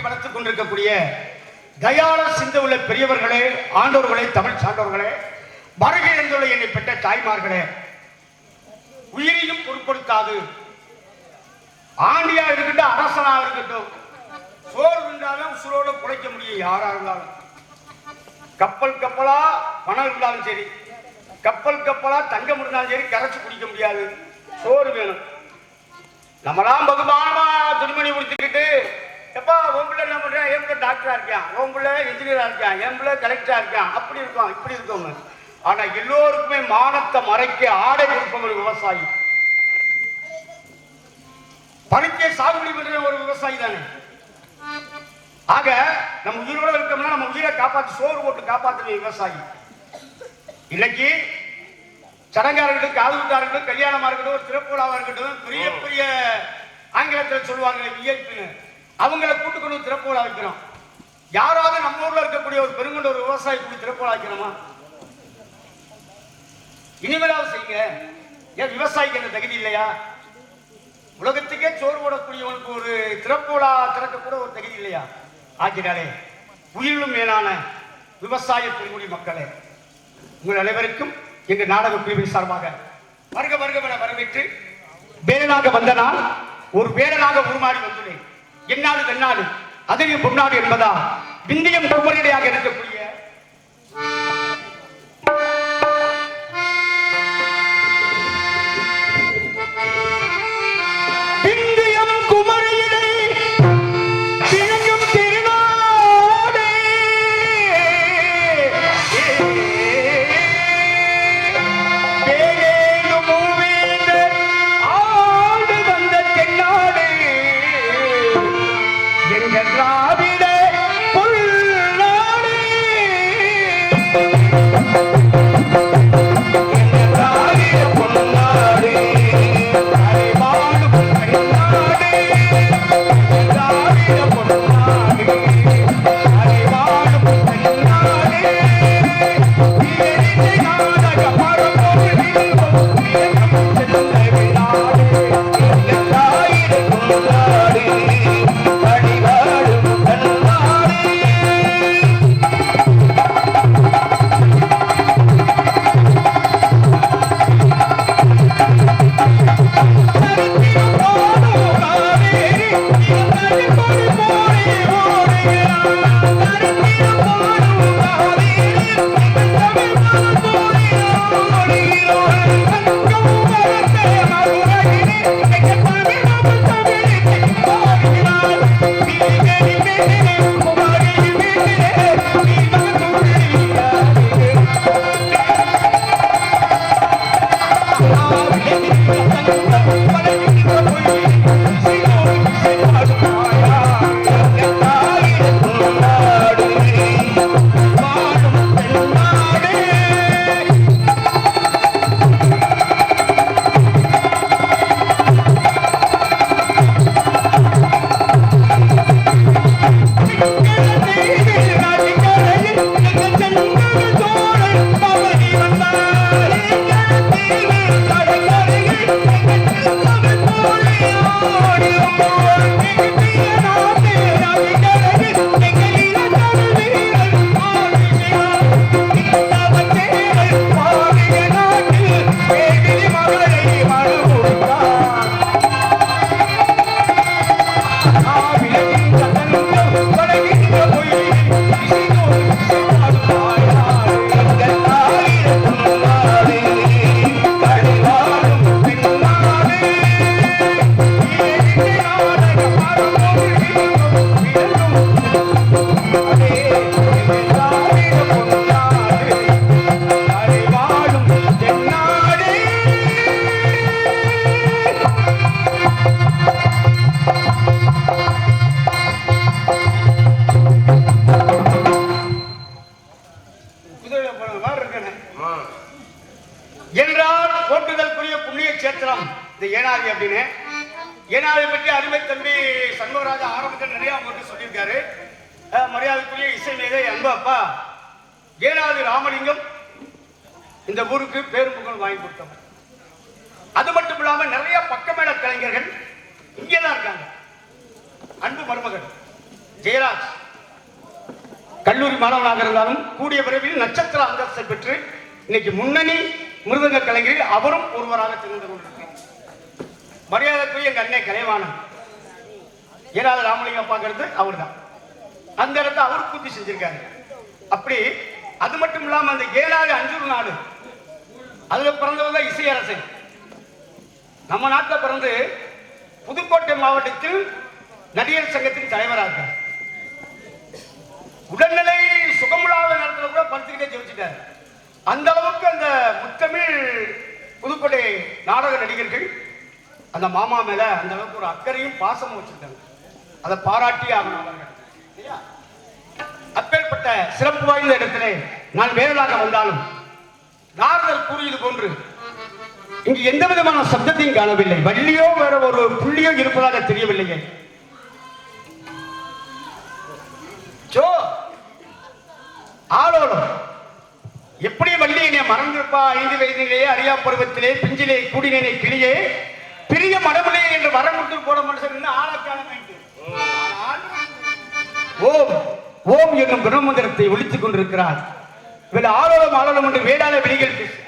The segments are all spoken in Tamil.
பெரிய வளர்த்துக் கொண்டிருக்கக்கூடிய தயாள சிந்த உள்ள பெரியவர்களே ஆண்டோர்களே தமிழ் சான்றோர்களே வருகை இருந்துள்ள என்னை பெற்ற தாய்மார்களே உயிரையும் பொருட்படுத்தாது. ஆண்டியா இருக்கட்டும் அரசனா இருக்கட்டும் சோறு இருந்தாலும் உசுரோட குலைக்க முடியும் யாரா இருந்தாலும். கப்பல் கப்பலா பணம் இருந்தாலும் சரி கப்பல் கப்பலா தங்கம் இருந்தாலும் சரி கரைச்சு குடிக்க முடியாது. சோறு வேணும். நம்மளாம் பகுமானமா துணிமணி உடுத்திக்கிட்டு எப்பா உன் பிள்ளை என்ன பண்றேன் என் பிள்ளை டாக்டரா இருக்கான் உன் பிள்ளை இன்ஜினியரா இருக்கான் என் பிள்ளை கலெக்டரா இருக்கான் அப்படி இருக்கும் இப்படி இருக்கவங்க ஆனா எல்லோருக்குமே மானத்தை மறைக்க ஆடை கொடுப்பவங்க விவசாயி. பணிக்கே சாகுபடி பண்ற ஒரு விவசாயி தானே. ஆக நம்ம உயிரோட இருக்கோம்னா நம்ம உயிரை காப்பாத்தி சோறு போட்டு காப்பாத்துற விவசாயி. இன்னைக்கு சடங்கா இருக்கட்டும் காது குத்தா இருக்கட்டும் கல்யாணமா இருக்கட்டும் ஒரு திருப்பூலாவா இருக்கட்டும் பெரிய பெரிய ஆங்கிலத்தில் சொல்லுவாங்க விஐபின்னு அவங்கள கூட்டு கொண்டு வந்து வைக்கிறோம் யாராவது நம்ம ஊர்ல இருக்கக்கூடிய ஒரு பெருங்கொண்ட ஒரு விவசாயி கூடி திறப்புலா வைக்கிறோமா இனிமேலாவது செய்யுங்க. ஏன் விவசாயிக்கு அந்த தகுதி இல்லையா? உலகத்துக்கே சோறு போடக்கூடியவனுக்கு ஒரு திறப்புலா திறக்க கூட ஒரு தகுதி இல்லையா? ஆகினாலே உயிரிலும் மேலான விவசாய பெருங்குடி மக்களே உங்கள் அனைவருக்கும் எங்கள் நாடக குழுவின் சார்பாக வருக வருக என வரவேற்று வேலனாக வந்த நான் ஒரு வேலனாக உருமாறி வந்துள்ளேன். என்னாலும் என்னாலும் அதையும் பொன்னாடு என்பதா விந்தியம் பொறுமனையாக இருக்கக்கூடிய குதிரையில இந்த அப்படின்னு. ஏன்னா அதை பற்றி அருமை தம்பி சண்முகராஜா ஆரம்பத்தில் நிறைய போட்டு சொல்லியிருக்காரு. மரியாதைக்குரிய இசை மேதை அன்பு அப்பா. ஏனாதி ராமலிங்கம் இந்த ஊருக்கு பேரும் புகழ் வாங்கி கொடுத்தவர். அது மட்டும் இல்லாமல் நிறைய பக்கமேட கலைஞர்கள் இங்கே தான் இருக்காங்க. அன்பு மருமகன் ஜெயராஜ். கல்லூரி மாணவனாக இருந்தாலும் கூடிய விரைவில் நட்சத்திர அந்தஸ்தை பெற்று இன்னைக்கு முன்னணி மிருதங்க கலைஞரில் அவரும் ஒருவராக திறந்து மரியாதைக்குரிய எங்க அண்ணன் கலைவாணன். ஏழாவது ராமலிங்கம் பார்க்கறது அவர்தான். அந்த இடத்த அவர் பூர்த்தி செஞ்சிருக்காரு. அப்படி அது மட்டும் இல்லாம அந்த ஏழாவது அஞ்சூர் நாடு அதுல பிறந்தவர் தான் இசையரசன். நம்ம நாட்டில் பிறந்து புதுக்கோட்டை மாவட்டத்தில் நடிகர் சங்கத்தின் தலைவராக இருக்கார். உடல்நிலை சுகமில்லாத நடத்துல கூட படுத்துக்கிட்டே ஜெயிச்சிட்டார். அந்த அளவுக்கு அந்த முத்தமிழ் புதுக்கோட்டை நாடக நடிகர்கள் அந்த மாமா மேல அந்த அளவுக்கு ஒரு அக்கறையும் பாசமும் வச்சிருக்காங்க. அதை பாராட்டி ஆகணும் அவர்கள். அப்பேற்பட்ட சிறப்பு வாய்ந்த இடத்திலே நான் வேறலாக வந்தாலும் நாரதர் கூறியது போன்று இங்கு எந்த விதமான சப்தத்தையும் காணவில்லை. வள்ளியோ வேற ஒரு புள்ளியோ இருப்பதாக தெரியவில்லையே. ஜோ ஆளோலம் எப்படி வள்ளி என்னை மறந்திருப்பா? ஐந்து வயதிலேயே அறியா பருவத்திலே பிஞ்சிலே கூடினேனே கிளியே பிரிய மடமிலே என்று வரம் கொடுத்து போட மனுஷன் இன்னும் ஓம் ஓம் என்னும் பிரம்மந்திரத்தை ஒழித்துக் கொண்டிருக்கிறார். இவர் ஆளோலம் ஆளோலம் என்று வேடால வெளிகள் பேசு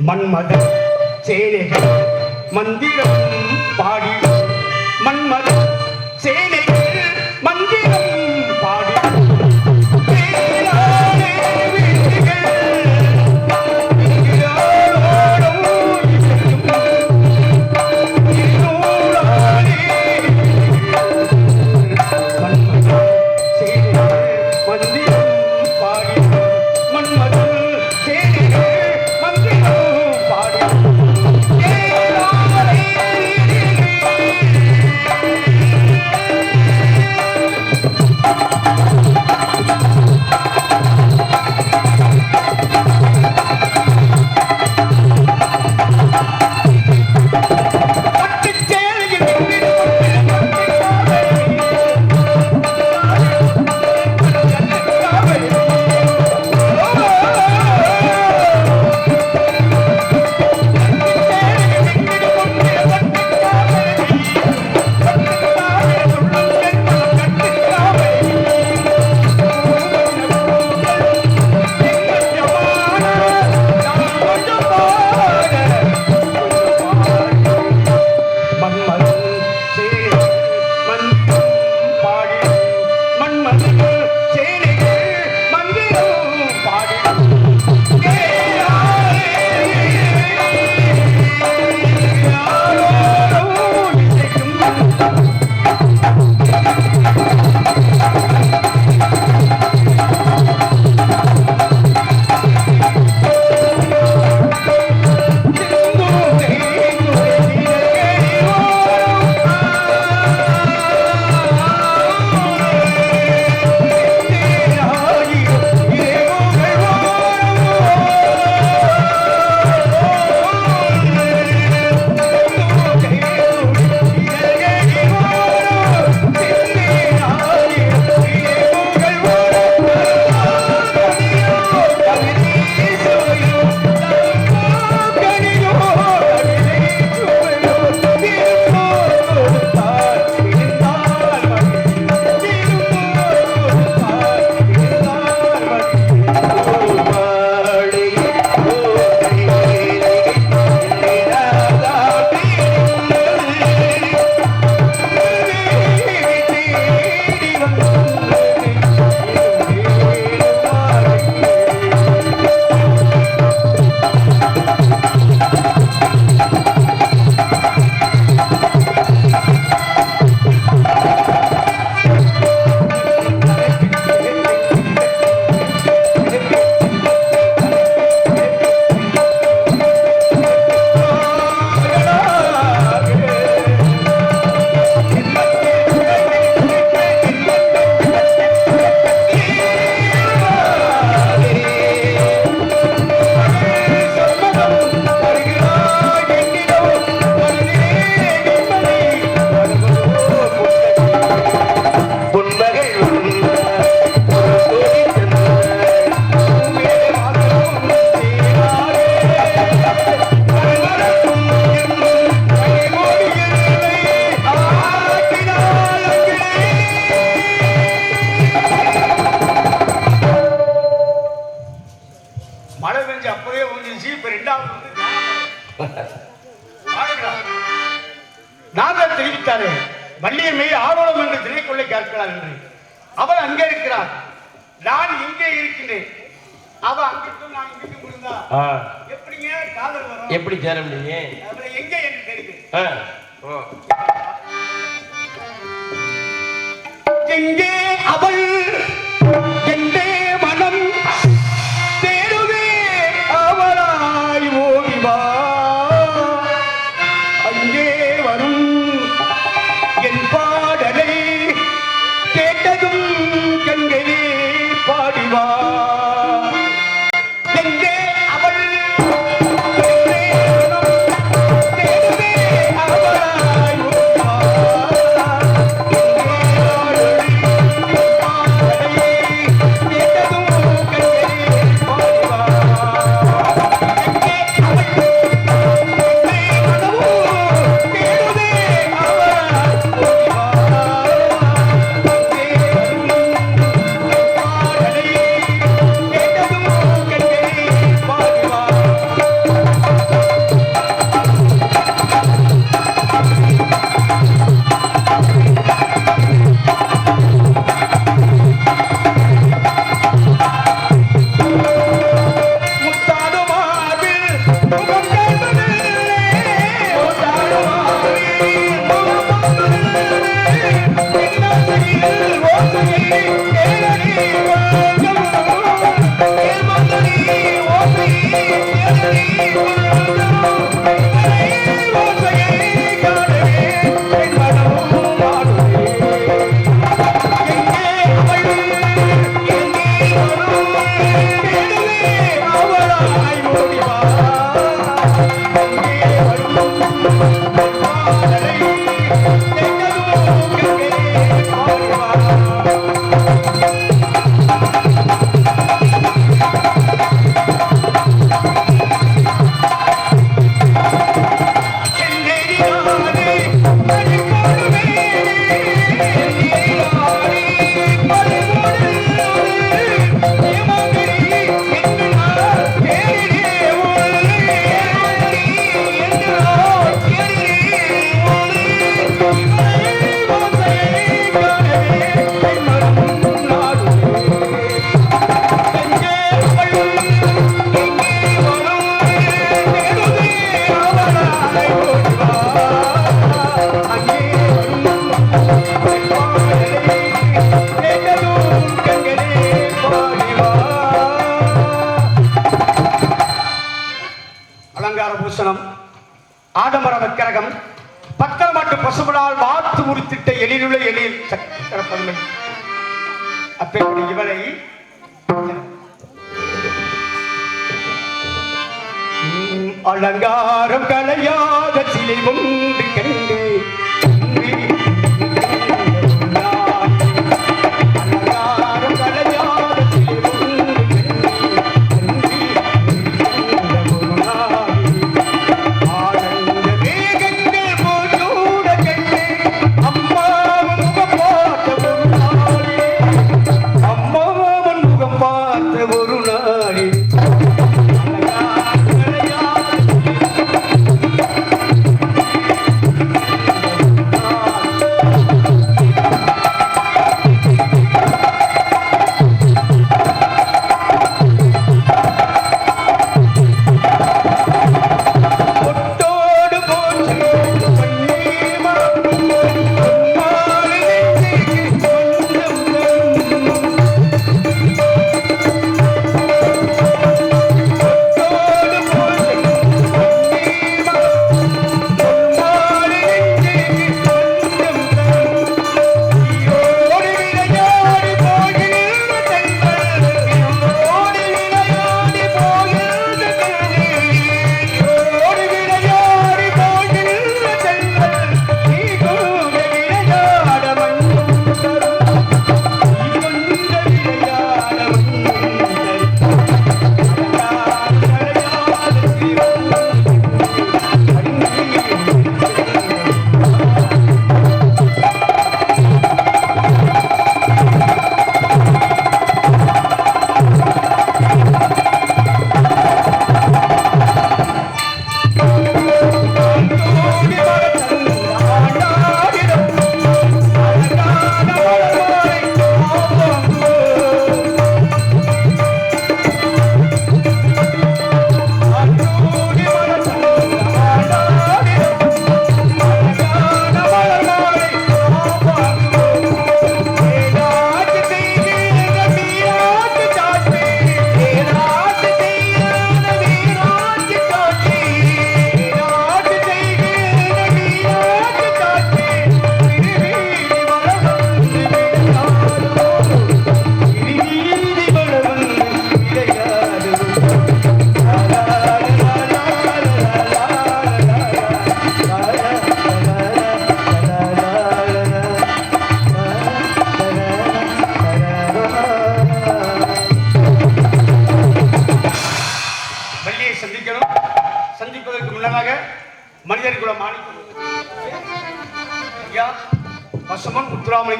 மன்மத சேனைகள் மந்திரம் பாடி மன்மத சேனை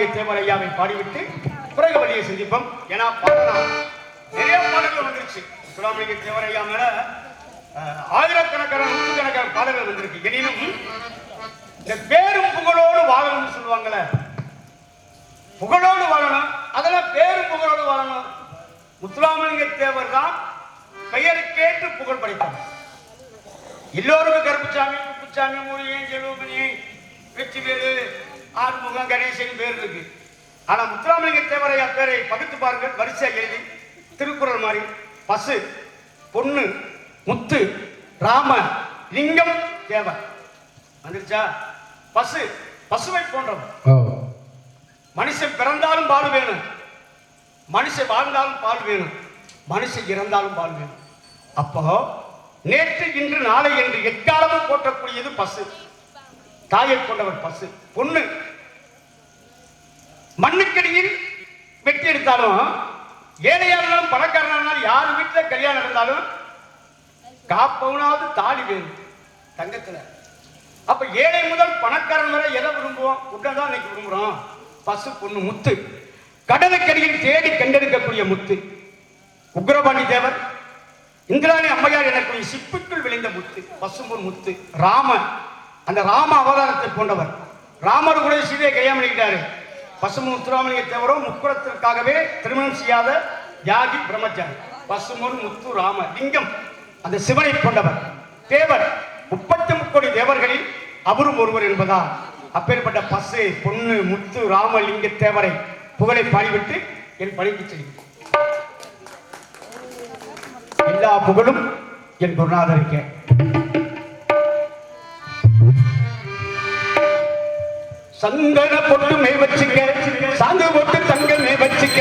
பசுமன் தேவர் ஐயாவை பாடிவிட்டு பிறகு வழியை சந்திப்போம். ஏன்னா பாடலாம். நிறைய பாடல்கள் வந்துருச்சு. முத்துராமலிங்க தேவர் ஐயா மேல ஆயிரக்கணக்கான நூற்றுக்கணக்கான பாடல்கள் வந்திருக்கு. எனினும் இந்த பேரும் புகழோடு வாழணும்னு சொல்லுவாங்கல்ல புகழோடு வாழணும். அதெல்லாம் பேரும் புகழோடு வாழணும். முத்துராமலிங்க தேவர் தான் பெயருக்கேற்று புகழ் படைத்தவர். எல்லோருக்கும் கருப்புச்சாமி குப்புச்சாமி மூலியம் செல்வமணி வெற்றிவேலு ஆறுமுகம் கணேசன் பேர் இருக்கு. ஆனா முத்துராமலிங்க தேவரையா பேரை பகுத்து பாருங்கள். வரிசையா எழுதி. திருக்குறள் மாதிரி. பசு பொண்ணு முத்து ராம லிங்கம் தேவர். வந்துருச்சா? பசு பசுவை போன்றவர். ஓ. மனுஷன் பிறந்தாலும் பால் வேணும். மனுஷன் வாழ்ந்தாலும் பால் வேணும். மனுஷன் இறந்தாலும் பால் வேணும். அப்போ நேற்று இன்று நாளை என்று எக்காலமும் போற்றக்கூடியது பசு. தாயை கொண்டவர் பசு பொண்ணு. மண்ணுக்கடியில் வெட்டி எடுத்தாலும் ஏழையா இருந்தாலும் பணக்காரனா இருந்தாலும் யார் வீட்டில் கல்யாணம் இருந்தாலும் காப்பவனாவது தாலி வேணும் தங்கத்துல. அப்ப ஏழை முதல் பணக்காரன் வரை எதை விரும்புவோம்? உடனே இன்னைக்கு விரும்புறோம். பசு பொண்ணு முத்து. கடலுக்கடியில் தேடி கண்டெடுக்கக்கூடிய முத்து. உக்ரபாணி தேவர் இந்திராணி அம்மையார் எனக்குரிய சிப்புக்குள் விளைந்த முத்து. பசும்பொன் முத்து. ராமன். அந்த ராம அவதாரத்தை போன்றவர். ராமர் கூட சீதையை கையா பண்ணிக்கிட்டாரு பசும்பொன் முத்துராமலிங்க தேவரோ முக்குரத்திற்காகவே திருமணம் செய்யாத தியாகி பிரம்மச்சாரி. பசும்பொன் முத்து ராம லிங்கம் அந்த சிவனை கொண்டவர் தேவர் முப்பத்தி முக்கோடி தேவர்களில் அவரும் ஒருவர் என்பதால் அப்பேற்பட்ட பசு பொண்ணு முத்து ராமலிங்க தேவரை புகழை பாடிவிட்டு என் பணிக்கு செய்யும் எல்லா புகழும் என் குருநாதருக்கே. சங்கட பொட்டு மே வச்சுக்க சாந்து பொட்டு தங்க மே வச்சுக்க.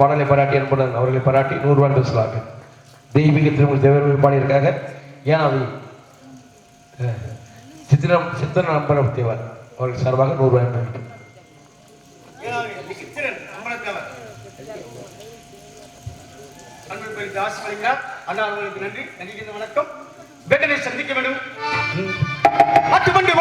பாடலை பாராட்டி அன்புடன் அவர்களை பாராட்டி நூறு ரூபாய் பேசலாங்க. தெய்வீக திருமண தேவர்கள் பாடியிருக்காங்க. ஏனாதை சித்திரம் சித்திரன் அம்பலத்தேவர் அவர்கள் சார்பாக நூறு ரூபாய் சித்திரன் அண்ணா அவர்களுக்கு நன்றி. நன்றி வணக்கம் வேட்டனை சந்திக்க வேண்டும் ஆட்டுமண்டி